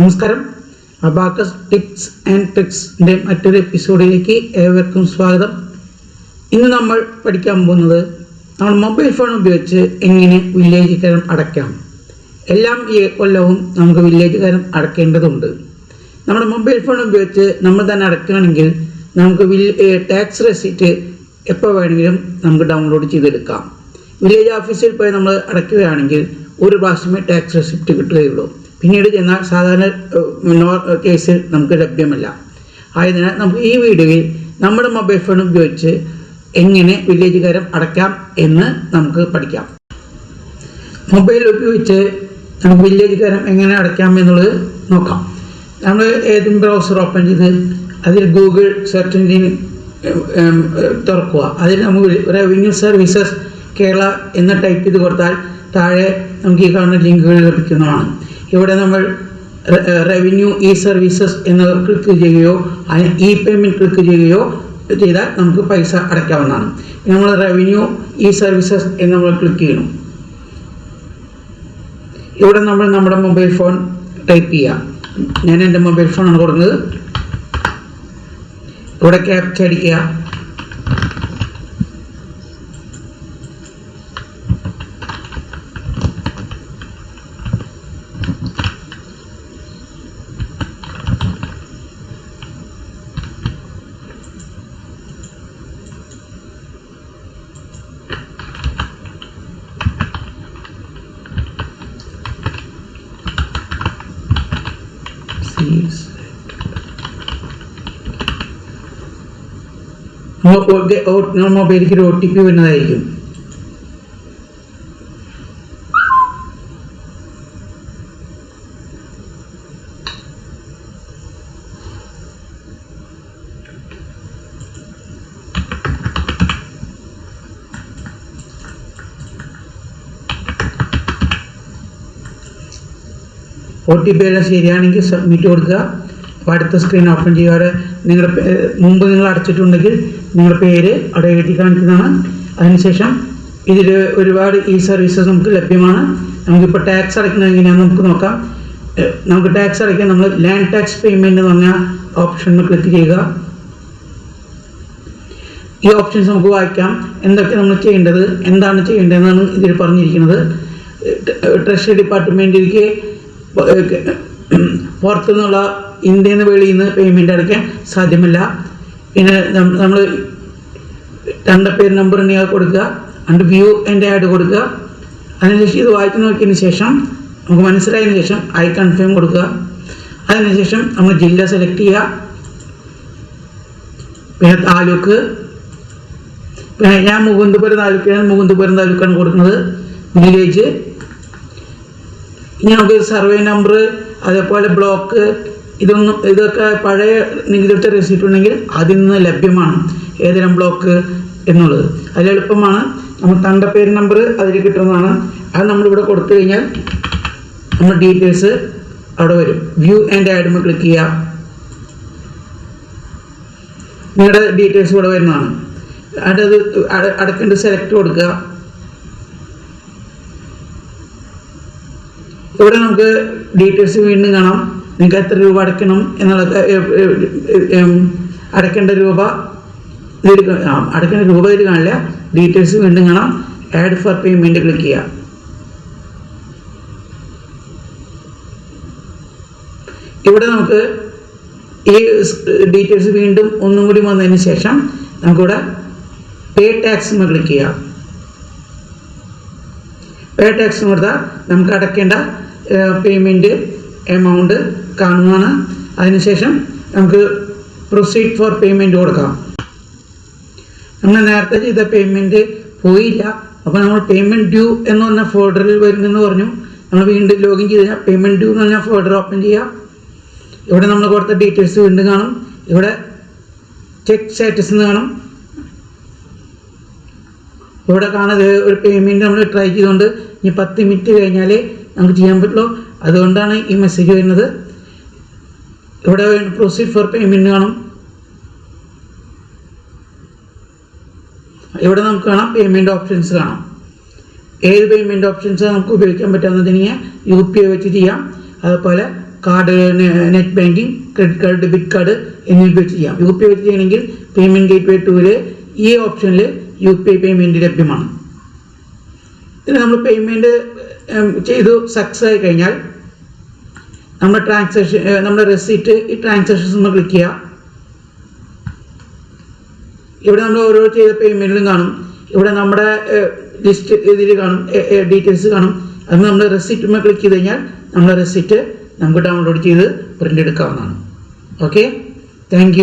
നമസ്കാരം. Abacus tips and ട്രിക്സിന്റെ മറ്റൊരു എപ്പിസോഡിലേക്ക് ഏവർക്കും സ്വാഗതം. ഇന്ന് നമ്മൾ പഠിക്കാൻ പോകുന്നത് നമ്മൾ മൊബൈൽ ഫോൺ ഉപയോഗിച്ച് എങ്ങനെ വില്ലേജ് കരം അടയ്ക്കാം. എല്ലാം ഈ കൊല്ലവും നമുക്ക് വില്ലേജ് കരം അടയ്ക്കേണ്ടതുണ്ട് നമ്മുടെ മൊബൈൽ ഫോൺ ഉപയോഗിച്ച് നമ്മൾ തന്നെ അടയ്ക്കുകയാണെങ്കിൽ നമുക്ക് വിൽ ടാക്സ് റെസിറ്റ് എപ്പോൾ വേണമെങ്കിലും നമുക്ക് ഡൗൺലോഡ് ചെയ്തെടുക്കാം. വില്ലേജ് ഓഫീസിൽ പോയി നമ്മൾ അടയ്ക്കുകയാണെങ്കിൽ ഒരു പ്രാവശ്യമേ ടാക്സ് റെസിപ്റ്റ് കിട്ടുകയുള്ളൂ. പിന്നീട് ചെന്നാൽ സാധാരണ കേസിൽ നമുക്ക് ലഭ്യമല്ല. ആയതിനാൽ നമുക്ക് ഈ വീഡിയോയിൽ നമ്മുടെ മൊബൈൽ ഫോൺ ഉപയോഗിച്ച് എങ്ങനെ വില്ലേജ് കരം അടയ്ക്കാം എന്ന് നമുക്ക് പഠിക്കാം. മൊബൈൽ ഉപയോഗിച്ച് നമുക്ക് വില്ലേജ് കരം എങ്ങനെ അടയ്ക്കാം എന്നുള്ളത് നോക്കാം. നമ്മൾ ഏതും ബ്രൗസർ ഓപ്പൺ ചെയ്ത് അതിൽ ഗൂഗിൾ സെർച്ച് എഞ്ചിൻ തുറക്കുക. അതിൽ നമുക്ക് റവന്യൂ സർവീസസ് കേരള എന്ന് ടൈപ്പ് ചെയ്ത് കൊടുത്താൽ താഴെ നമുക്ക് ഈ കാണുന്ന ലിങ്കുകൾ ലഭിക്കുന്നതാണ്. ഇവിടെ നമ്മൾ റവന്യൂ ഇ സർവീസസ് എന്ന് ക്ലിക്ക് ചെയ്യുകയോ ഇ പേയ്മെന്റ് ക്ലിക്ക് ചെയ്യുകയോ ചെയ്താൽ നമുക്ക് പൈസ അടയ്ക്കാവുന്നതാണ്. നമ്മൾ റവന്യൂ ഇ സർവീസസ് എന്ന് നമ്മൾ ക്ലിക്ക് ചെയ്യണം. ഇവിടെ നമ്മൾ നമ്മുടെ മൊബൈൽ ഫോൺ ടൈപ്പ് ചെയ്യാം. ഞാൻ എന്റെ മൊബൈൽ ഫോണാണ് കൊടുക്കുന്നത്. ഇവിടെ ക്യാപ്ച അടിക്കുക. Please. നമ്മൾ മൊബൈലിലേക്ക് ഒരു ഒ ടി പി വരുന്നതായിരിക്കും ഒ ടി പി എല്ലാം ശരിയാണെങ്കിൽ സബ്മിറ്റ് കൊടുക്കുക. അപ്പോൾ അടുത്ത സ്ക്രീൻ ഓപ്പൺ ചെയ്യാതെ നിങ്ങളുടെ മുമ്പ് നിങ്ങൾ അടച്ചിട്ടുണ്ടെങ്കിൽ നിങ്ങളുടെ പേര് അവിടെ എഴുതി കാണിക്കുന്നതാണ്. അതിനുശേഷം ഇതിൽ ഒരുപാട് ഈ സർവീസസ് നമുക്ക് ലഭ്യമാണ്. നമുക്കിപ്പോൾ ടാക്സ് അടയ്ക്കുന്നത് എങ്ങനെയാണെന്ന് നമുക്ക് നോക്കാം. നമുക്ക് ടാക്സ് അടയ്ക്കാൻ നമ്മൾ ലാൻഡ് ടാക്സ് പേയ്മെന്റ് എന്ന് പറഞ്ഞ ഓപ്ഷനിൽ ക്ലിക്ക് ചെയ്യുക. ഈ ഓപ്ഷൻസ് നമുക്ക് വായിക്കാം. എന്തൊക്കെ നമ്മൾ ചെയ്യേണ്ടത് എന്താണ് ചെയ്യേണ്ടതെന്നാണ് ഇതിൽ പറഞ്ഞിരിക്കുന്നത്. ട്രഷറി ഡിപ്പാർട്ട്മെന്റിലേക്ക് പുറത്തുനിന്നുള്ള ഇന്ത്യയിൽ നിന്ന് വെളിയിൽ നിന്ന് പേയ്മെന്റ് അടയ്ക്കാൻ സാധ്യമല്ല. പിന്നെ നമ്മൾ രണ്ട പേര് നമ്പർ ഉണ്ടെങ്കിൽ കൊടുക്കുക. അണ്ട് വ്യൂ എന്റെ ആഡ് കൊടുക്കുക. അതിനുശേഷം ഇത് വായിച്ചു നോക്കിയതിന് ശേഷം നമുക്ക് മനസ്സിലായതിനു ശേഷം ഐ കൺഫേം കൊടുക്കുക. അതിനുശേഷം നമ്മൾ ജില്ല സെലക്ട് ചെയ്യുക. പിന്നെ താലൂക്ക്. പിന്നെ ഞാൻ മുകുന്ദപുരം താലൂക്കാണ് മുകുന്ദപുരം താലൂക്കാണ് കൊടുക്കുന്നത്. വില്ലേജ് ഇനി നമുക്ക് സർവേ നമ്പർ അതേപോലെ ബ്ലോക്ക് ഇതൊന്നും ഇതൊക്കെ പഴയ നികുതിയുടെ റെസിപ്റ്റ് ഉണ്ടെങ്കിൽ അതിൽ നിന്ന് ലഭ്യമാണ് ഏതെല്ലാം ബ്ലോക്ക് എന്നുള്ളത്. അതിൽ എളുപ്പമാണ്. നമ്മൾ പേര് നമ്പർ അതിൽ കിട്ടുന്നതാണ്. അത് നമ്മളിവിടെ കൊടുത്തു കഴിഞ്ഞാൽ നമ്മൾ ഡീറ്റെയിൽസ് അവിടെ വരും. വ്യൂ ആൻഡ് ആഡ്മ ക്ലിക്ക് ചെയ്യുക. നിങ്ങളുടെ ഡീറ്റെയിൽസ് ഇവിടെ വരുന്നതാണ്. അടുത്തത് അട- അടക്കേണ്ട സെലക്ട് കൊടുക്കുക. ഇവിടെ നമുക്ക് ഡീറ്റെയിൽസ് വീണ്ടും കാണാം. നിങ്ങൾക്ക് എത്ര രൂപ അടയ്ക്കണം എന്നുള്ള ഏ, ഏ, ഏ, ഉം, അടയ്ക്കേണ്ട രൂപ ഇതിൽ അടയ്ക്കേണ്ട രൂപ ഇതിൽ കാണില്ല. ഡീറ്റെയിൽസ് വീണ്ടും കാണാം. ആഡ് ഫോർ പേയ്മെന്റ് ക്ലിക്ക് ചെയ്യുക ഇവിടെ നമുക്ക് ഈ ഡീറ്റെയിൽസ് വീണ്ടും ഒന്നും കൂടി വന്നതിന് ശേഷം നമുക്കിവിടെ പേ ടാക്സ് എന്ന് ക്ലിക്ക് ചെയ്യാം. പേ ടാക്സ് കൊടുത്താൽ നമുക്ക് അടയ്ക്കേണ്ട പേയ്മെന്റ് എമൗണ്ട് കാണുന്നതാണ്. അതിനുശേഷം നമുക്ക് പ്രൊസീഡ് ഫോർ പേയ്മെന്റ് കൊടുക്കാം. നമ്മൾ നേരത്തെ ചെയ്ത പേയ്മെന്റ് പോയില്ല. അപ്പോൾ നമ്മൾ പേയ്മെന്റ് ഡ്യൂ എന്ന് പറഞ്ഞ ഫോൾഡറിൽ വരുന്നെന്ന് പറഞ്ഞു. നമ്മൾ വീണ്ടും ലോഗിൻ ചെയ്ത് കഴിഞ്ഞാൽ പേയ്മെന്റ് ഡ്യൂ എന്ന് പറഞ്ഞാൽ ഫോൾഡർ ഓപ്പൺ ചെയ്യുക ഇവിടെ നമ്മൾ കൊടുത്ത ഡീറ്റെയിൽസ് വീണ്ടും കാണും. ഇവിടെ ചെക്ക് സ്റ്റാറ്റസ് എന്ന് കാണും. ഇവിടെ കാണാതെ ഒരു പേയ്മെന്റ് നമ്മൾ ട്രൈ ചെയ്തുകൊണ്ട് ഇനി പത്ത് മിനിറ്റ് കഴിഞ്ഞാലേ നമുക്ക് ചെയ്യാൻ പറ്റുള്ളൂ. അതുകൊണ്ടാണ് ഈ മെസ്സേജ് വരുന്നത്. ഇവിടെ പ്രൊസീഡ് ഫോർ പേയ്മെന്റ് കാണും. ഇവിടെ നമുക്ക് കാണാം പേയ്മെന്റ് ഓപ്ഷൻസ് കാണാം. ഏത് പേയ്മെന്റ് ഓപ്ഷൻസ് നമുക്ക് ഉപയോഗിക്കാൻ പറ്റാവുന്നതിന് യു പി ഐ വെച്ച് ചെയ്യാം. അതുപോലെ card net banking credit card debit card എന്നിവ വെച്ച് ചെയ്യാം. യു പി ഐ വെച്ച് ചെയ്യണമെങ്കിൽ പേയ്മെന്റ് ഗേറ്റ് വേ ടൂവിൽ ഈ ഓപ്ഷനിൽ യു പി ഐ പേയ്മെന്റ് ലഭ്യമാണ്. ഇതിന് നമ്മൾ പേയ്മെന്റ് ചെയ്തു സക്സസ് ആയി കഴിഞ്ഞാൽ നമ്മുടെ ട്രാൻസാക്ഷൻ നമ്മുടെ റെസിപ്റ്റ് ഈ ട്രാൻസാക്ഷൻസ് നമ്മൾ ക്ലിക്ക് ചെയ്യുക ഇവിടെ നമ്മൾ ഓരോ ചെയ്ത പേയ്മെന്റിലും കാണും. ഇവിടെ നമ്മുടെ ലിസ്റ്റ് ഇതിൽ കാണും ഡീറ്റെയിൽസ് കാണും. അത് നമ്മൾ റെസിപ്റ്റ് ക്ലിക്ക് ചെയ്ത് കഴിഞ്ഞാൽ നമ്മുടെ റെസിപ്റ്റ് നമുക്ക് ഡൗൺലോഡ് ചെയ്ത് പ്രിന്റ് എടുക്കാവുന്നതാണ്. Okay thank